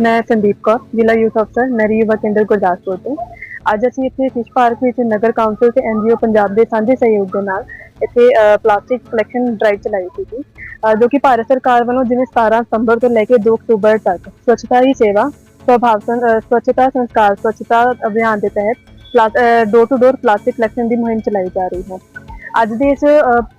ਮੈਂ ਸੰਦੀਪ ਕੌਰ, ਜ਼ਿਲ੍ਹਾ ਯੂਥ ਅਫਸਰ ਮੈਰੀ ਯੁਵਾ ਕੇਂਦਰ ਗੁਰਦਾਸਪੁਰ ਤੋਂ। ਅੱਜ ਅਸੀਂ ਇੱਥੇ ਫਿਸ਼ ਪਾਰਕ ਵਿੱਚ ਨਗਰ ਕੌਂਸਲ ਤੇ ਐਨਜੀਓ ਪੰਜਾਬ ਦੇ ਸਾਂਝੇ ਸਹਿਯੋਗ ਦੇ ਨਾਲ ਇੱਥੇ ਪਲਾਸਟਿਕ ਕਲੈਕਸ਼ਨ ਡਰਾਈਵ ਚਲਾਈ ਸੀ ਜੋ ਕਿ ਭਾਰਤ ਸਰਕਾਰ ਵੱਲੋਂ ਜਿਵੇਂ 17 ਸਤੰਬਰ ਤੋਂ ਲੈ ਕੇ 2 ਅਕਤੂਬਰ ਤੱਕ ਸਵੱਛਤਾ ਹੀ ਸੇਵਾ, ਪ੍ਰਭਾਵ ਸਵੱਛਤਾ ਸੰਸਕਾਰ, ਸਵੱਛਤਾ ਅਭਿਆਨ ਦੇ ਤਹਿਤ door to door plastic collection ਦੀ ਮੁਹਿੰਮ ਚਲਾਈ ਜਾ ਰਹੀ ਹੈ। ਅੱਜ ਦੇ ਇਸ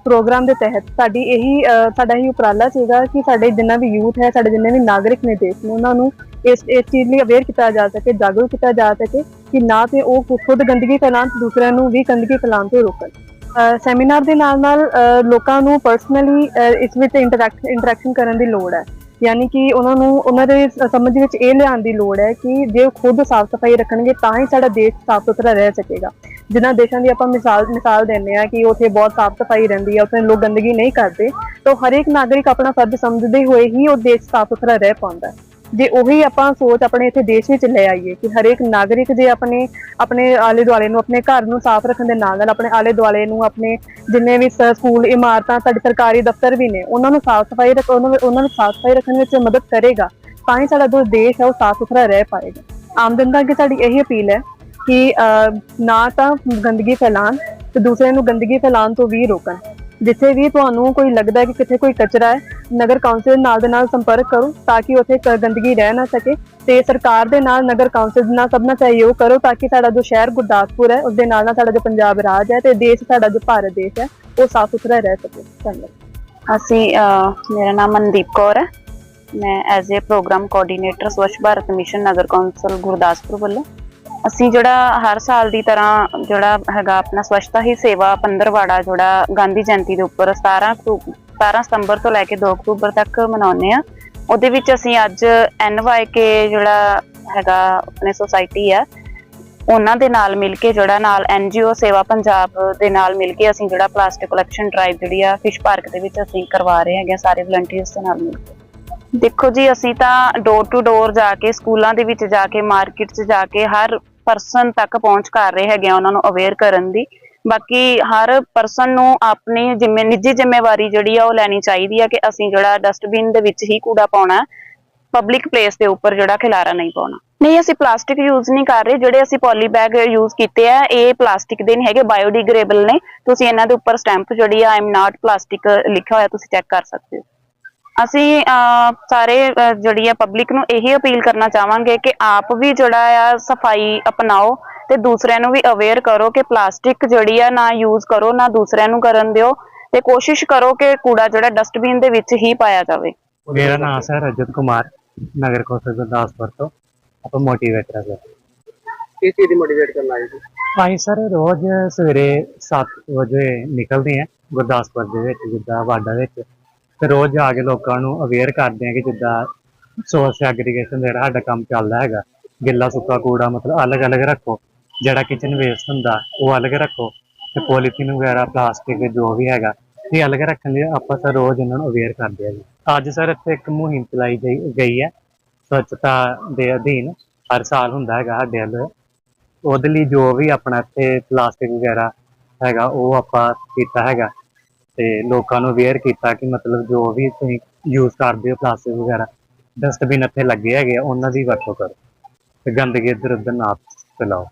ਪ੍ਰੋਗਰਾਮ ਦੇ ਤਹਿਤ ਸਾਡੀ ਇਹੀ ਸਾਡਾ ਹੀ ਉਪਰਾਲਾ ਸੀਗਾ ਕਿ ਸਾਡੇ ਜਿੰਨਾ ਵੀ ਯੂਥ ਹੈ, ਸਾਡੇ ਜਿੰਨੇ ਵੀ ਨਾਗਰਿਕ ਨੇ ਦੇਸ਼ ਨੇ, ਉਹਨਾਂ ਨੂੰ ਇਸ ਇਸ ਚੀਜ਼ ਲਈ ਅਵੇਅਰ ਕੀਤਾ ਜਾ ਸਕੇ, ਜਾਗਰੂਕ ਕੀਤਾ ਜਾ ਸਕੇ ਕਿ ਨਾ ਤੇ ਉਹ ਖੁਦ ਗੰਦਗੀ ਫੈਲਾਉਣ ਤੇ ਦੂਸਰਿਆਂ ਨੂੰ ਵੀ ਗੰਦਗੀ ਫੈਲਾਉਣ ਤੋਂ ਰੋਕਣ। ਸੈਮੀਨਾਰ ਦੇ ਨਾਲ ਨਾਲ ਲੋਕਾਂ ਨੂੰ ਪਰਸਨਲੀ ਇਸ ਵਿੱਚ ਇੰਟਰੈਕਟ ਇੰਟਰੈਕਸ਼ਨ ਕਰਨ ਦੀ ਲੋੜ ਹੈ। ਯਾਨੀ ਕਿ ਉਹਨਾਂ ਨੂੰ, ਉਹਨਾਂ ਦੇ ਸਮਝ ਵਿੱਚ ਇਹ ਲਿਆਉਣ ਦੀ ਲੋੜ ਹੈ ਕਿ ਜੇ ਉਹ ਖੁਦ ਸਾਫ਼ ਸਫ਼ਾਈ ਰੱਖਣਗੇ ਤਾਂ ਹੀ ਸਾਡਾ ਦੇਸ਼ ਸਾਫ਼ ਸੁਥਰਾ ਰਹਿ ਸਕੇਗਾ। ਜਿਨ੍ਹਾਂ ਦੇਸ਼ਾਂ ਦੀ ਆਪਾਂ ਮਿਸਾਲ ਮਿਸਾਲ ਦਿੰਦੇ ਆ ਕਿ ਉੱਥੇ ਬਹੁਤ ਸਾਫ਼ ਸਫ਼ਾਈ ਰਹਿੰਦੀ ਹੈ, ਉੱਥੇ ਲੋਕ ਗੰਦਗੀ ਨਹੀਂ ਕਰਦੇ, ਤਾਂ ਹਰੇਕ ਨਾਗਰਿਕ ਆਪਣਾ ਫਰਜ਼ ਸਮਝਦੇ ਹੋਏ ਹੀ ਉਹ ਦੇਸ਼ ਸਾਫ਼ ਸੁਥਰਾ ਰਹਿ ਪਾਉਂਦਾ ਹੈ। ਜੇ ਉਹੀ ਆਪਾਂ ਸੋਚ ਆਪਣੇ ਇੱਥੇ ਦੇਸ਼ ਵਿੱਚ ਲੈ ਆਈਏ ਕਿ ਹਰੇਕ ਨਾਗਰਿਕ ਜੇ ਆਪਣੇ ਆਪਣੇ ਆਲੇ ਦੁਆਲੇ ਨੂੰ, ਆਪਣੇ ਘਰ ਨੂੰ ਸਾਫ਼ ਰੱਖਣ ਦੇ ਨਾਲ ਨਾਲ ਆਪਣੇ ਆਲੇ ਦੁਆਲੇ ਨੂੰ, ਆਪਣੇ ਜਿੰਨੇ ਵੀ ਸਕੂਲ, ਇਮਾਰਤਾਂ ਸਾਡੇ ਸਰਕਾਰੀ ਦਫ਼ਤਰ ਵੀ ਨੇ, ਉਹਨਾਂ ਨੂੰ ਸਾਫ਼ ਸਫ਼ਾਈ ਰੱਖ, ਉਹਨਾਂ ਨੂੰ ਸਾਫ਼ ਸਫ਼ਾਈ ਰੱਖਣ ਵਿੱਚ ਮਦਦ ਕਰੇਗਾ, ਤਾਂ ਹੀ ਸਾਡਾ ਜੋ ਦੇਸ਼ ਹੈ, ਉਹ ਸਾਫ਼ ਸੁਥਰਾ ਰਹਿ ਪਾਏਗਾ। ਆਮ ਜਨਤਾ ਅੱਗੇ ਸਾਡੀ ਇਹੀ ਅਪੀਲ ਹੈ ਕਿ ਨਾ ਤਾਂ ਗੰਦਗੀ ਫੈਲਾਣ ਤੇ ਦੂਸਰਿਆਂ ਨੂੰ ਗੰਦਗੀ ਫੈਲਾਣ ਤੋਂ ਵੀ ਰੋਕਣ। ਜਿੱਥੇ ਵੀ ਤੁਹਾਨੂੰ ਕੋਈ ਲੱਗਦਾ ਹੈ ਕਿ ਕਿੱਥੇ ਕੋਈ ਕਚਰਾ ਹੈ, ਨਗਰ ਕੌਂਸਲ ਨਾਲ ਦੇ ਨਾਲ ਸੰਪਰਕ ਕਰੋ ਤਾਂ ਕਿ ਉੱਥੇ ਗੰਦਗੀ ਰਹਿ ਨਾ ਸਕੇ ਤੇ ਸਰਕਾਰ ਦੇ ਨਾਲ, ਨਗਰ ਕੌਂਸਲ ਨਾਲ ਸਭ ਨਾਲ ਸਹਿਯੋਗ ਕਰੋ ਤਾਂ ਕਿ ਸਾਡਾ ਜੋ ਸ਼ਹਿਰ ਗੁਰਦਾਸਪੁਰ ਹੈ ਉਸ ਦੇ ਨਾਲ ਨਾਲ ਸਾਡਾ ਜੋ ਪੰਜਾਬ ਰਾਜ ਹੈ ਤੇ ਦੇਸ਼, ਸਾਡਾ ਜੋ ਭਾਰਤ ਦੇਸ਼ ਹੈ, ਉਹ ਸਾਫ਼ ਸੁਥਰਾ ਰਹਿ ਸਕੇ। ਧੰਨਵਾਦ। ਅਸੀਂ ਮੇਰਾ ਨਾਮ ਮਨਦੀਪ ਕੌਰ ਹੈ। ਮੈਂ as a program coordinator Swachh Bharat mission Nagar council Gurdaspur ਵੱਲੋਂ ਅਸੀਂ ਜਿਹੜਾ ਹਰ ਸਾਲ ਦੀ ਤਰ੍ਹਾਂ ਜਿਹੜਾ ਹੈਗਾ ਆਪਣਾ ਸਵੱਛਤਾ ਹੀ ਸੇਵਾ ਪੰਦਰਵਾੜਾ ਜਿਹੜਾ ਗਾਂਧੀ ਜਯੰਤੀ ਦੇ ਉੱਪਰ 17 ਅਕਤੂਬਰ 17 ਸਤੰਬਰ ਤੋਂ ਲੈ ਕੇ 2 ਅਕਤੂਬਰ ਤੱਕ ਮਨਾਉਂਦੇ ਆ ਉਹਦੇ ਵਿੱਚ ਅਸੀਂ ਅੱਜ ਐਨਵਾਈਕੇ ਜਿਹੜਾ ਹੈਗਾ ਆਪਣੇ ਸੁਸਾਇਟੀ ਆ, ਉਹਨਾਂ ਦੇ ਨਾਲ ਮਿਲ ਕੇ ਜਿਹੜਾ ਨਾਲ ਐਨਜੀਓ ਸੇਵਾ ਪੰਜਾਬ ਦੇ ਨਾਲ ਮਿਲ ਕੇ ਅਸੀਂ ਜਿਹੜਾ ਪਲਾਸਟਿਕ ਕਲੈਕਸ਼ਨ ਡਰਾਈਵ ਜਿਹੜੀ ਆ ਫਿਸ਼ ਪਾਰਕ ਦੇ ਵਿੱਚ ਅਸੀਂ ਕਰਵਾ ਰਹੇ ਹੈਗੇ ਸਾਰੇ ਵਲੰਟੀਅਰਸ ਦੇ ਨਾਲ ਮਿਲ ਕੇ। ਦੇਖੋ ਜੀ, ਅਸੀਂ ਤਾਂ ਡੋਰ ਟੂ ਡੋਰ ਜਾ ਕੇ, ਸਕੂਲਾਂ ਦੇ ਵਿੱਚ ਜਾ ਕੇ ਮਾਰਕੀਟ 'ਚ ਜਾ ਕੇ ਹਰ ਪਰਸਨ ਤੱਕ ਪਹੁੰਚ ਕਰ ਰਹੇ ਹੈਗੇ ਆ ਉਹਨਾਂ ਨੂੰ ਅਵੇਅਰ ਕਰਨ ਦੀ। ਬਾਕੀ ਹਰ ਪਰਸਨ ਨੂੰ ਆਪਣੀ ਜਿੰਮੇ, ਨਿੱਜੀ ਜ਼ਿੰਮੇਵਾਰੀ ਜਿਹੜੀ ਆ ਉਹ ਲੈਣੀ ਚਾਹੀਦੀ ਆ ਕਿ ਅਸੀਂ ਜਿਹੜਾ ਡਸਟਬਿਨ ਦੇ ਵਿੱਚ ਹੀ ਕੂੜਾ ਪਾਉਣਾ ਪਬਲਿਕ ਪਲੇਸ ਦੇ ਉੱਪਰ ਜਿਹੜਾ ਖਿਲਾਰਾ ਨਹੀਂ ਪਾਉਣਾ। ਨਹੀਂ, ਅਸੀਂ ਪਲਾਸਟਿਕ ਯੂਜ਼ ਨਹੀਂ ਕਰ ਰਹੇ। ਜਿਹੜੇ ਅਸੀਂ ਪੋਲੀ ਬੈਗ ਯੂਜ਼ ਕੀਤੇ ਆ, ਇਹ ਪਲਾਸਟਿਕ ਦੇ ਨਹੀਂ ਹੈਗੇ ਬਾਇਓਡੀਗ੍ਰੇਡੇਬਲ ਨੇ। ਤੁਸੀਂ ਇਹਨਾਂ ਦੇ ਉੱਪਰ ਸਟੈਂਪ ਜਿਹੜੀ ਆ ਐਮ ਨਾਟ ਪਲਾਸਟਿਕ ਲਿਖਿਆ ਹੋਇਆ ਤੁਸੀਂ ਚੈੱਕ ਕਰ ਸਕਦੇ ਹੋ। ਅਸੀਂ ਅਹ, ਸਾਰੇ ਜਿਹੜੀ ਆ ਪਬਲਿਕ ਨੂੰ ਇਹੀ ਅਪੀਲ ਕਰਨਾ ਚਾਹਾਂਗੇ ਕਿ ਆਪ ਵੀ ਜਿਹੜਾ ਆ ਸਫ਼ਾਈ ਅਪਣਾਓ ਤੇ ਦੂਸਰਿਆਂ ਨੂੰ ਵੀ ਅਵੇਅਰ ਕਰੋ ਕਿ ਪਲਾਸਟਿਕ ਜਿਹੜੀ ਆ ਨਾ ਯੂਜ਼ ਕਰੋ ਨਾ ਦੂਸਰਿਆਂ ਨੂੰ ਕਰਨ ਦਿਓ ਤੇ ਕੋਸ਼ਿਸ਼ ਕਰੋ ਕਿ ਕੂੜਾ ਜਿਹੜਾ ਡਸਟਬਿਨ ਦੇ ਵਿੱਚ ਹੀ ਪਾਇਆ ਜਾਵੇ। ਮੇਰਾ ਨਾਮ ਹੈ ਰਜਤ ਕੁਮਾਰ ਨਗਰ ਕੌਂਸਲ ਗੁਰਦਾਸਪੁਰ ਤੋਂ। ਆਪਾਂ ਮੋਟੀਵੇਟਰ ਹਾਂ ਚੀਜ਼ ਦੀ ਮੋਟੀਵੇਟ ਕਰਨ ਆਏ ਅਸੀਂ ਸਰ ਰੋਜ਼ ਸਵੇਰੇ 7 ਵਜੇ ਨਿਕਲਦੇ ਹਾਂ ਗੁਰਦਾਸਪੁਰ ਦੇ ਵਿੱਚ ਜਿੱਦਾਂ ਵਾਡਾ ਵਿੱਚ। ਤੇ ਰੋਜ਼ ਆ ਕੇ ਲੋਕਾਂ ਨੂੰ ਅਵੇਅਰ ਕਰਦੇ ਹਾਂ ਕਿ ਜਿੱਦਾਂ ਸੋਰਸ ਐਗਰੀਗੇਸ਼ਨ ਜਿਹੜਾ ਸਾਡਾ ਕੰਮ ਚੱਲਦਾ ਹੈਗਾ, ਗਿੱਲਾ ਸੁੱਕਾ ਕੂੜਾ ਮਤਲਬ ਅਲੱਗ-ਅਲੱਗ ਰੱਖੋ, ਜਿਹੜਾ ਕਿਚਨ ਵੇਸਟ ਹੁੰਦਾ, ਉਹ ਅਲੱਗ ਰੱਖੋ ਤੇ ਪੋਲੀਥੀਨ ਵਗੈਰਾ ਪਲਾਸਟਿਕ ਜੋ ਵੀ ਹੈਗਾ, ਇਹ ਅਲੱਗ ਰੱਖਣ ਲਈ ਆਪਾਂ ਸਰ ਰੋਜ਼ ਇਹਨਾਂ ਨੂੰ ਅਵੇਅਰ ਕਰਦੇ ਹਾਂ ਜੀ। ਅੱਜ ਸਰ ਇੱਥੇ ਇੱਕ ਮੁਹਿੰਮ ਚਲਾਈ ਗਈ ਗਈ ਹੈ, ਸਵੱਛਤਾ ਦੇ ਅਧੀਨ ਹਰ ਸਾਲ ਹੁੰਦਾ ਹੈਗਾ ਸਾਡੇ ਵੱਲ। ਉਹਦੇ ਲਈ ਜੋ ਵੀ ਆਪਣਾ ਇੱਥੇ ਪਲਾਸਟਿਕ ਵਗੈਰਾ ਹੈਗਾ, ਉਹ ਆਪਾਂ ਕੀਤਾ ਹੈਗਾ। ਤੇ ਲੋਕਾਂ ਨੂੰ ਅਵੇਅਰ ਕੀਤਾ ਕਿ ਮਤਲਬ ਜੋ ਵੀ ਤੁਸੀਂ ਯੂਜ਼ ਕਰਦੇ ਹੋ ਪਲਾਸਟਿਕ ਵਗੈਰਾ ਡਸਟਬਿਨ ਇੱਥੇ ਲੱਗੇ ਹੈਗੇ ਆ, ਉਹਨਾਂ ਦੀ ਵਰਤੋਂ ਕਰੋ ਤੇ ਗੰਦਗੀ ਇੱਧਰ ਉੱਧਰ ਨਾ ਫੈਲਾਓ।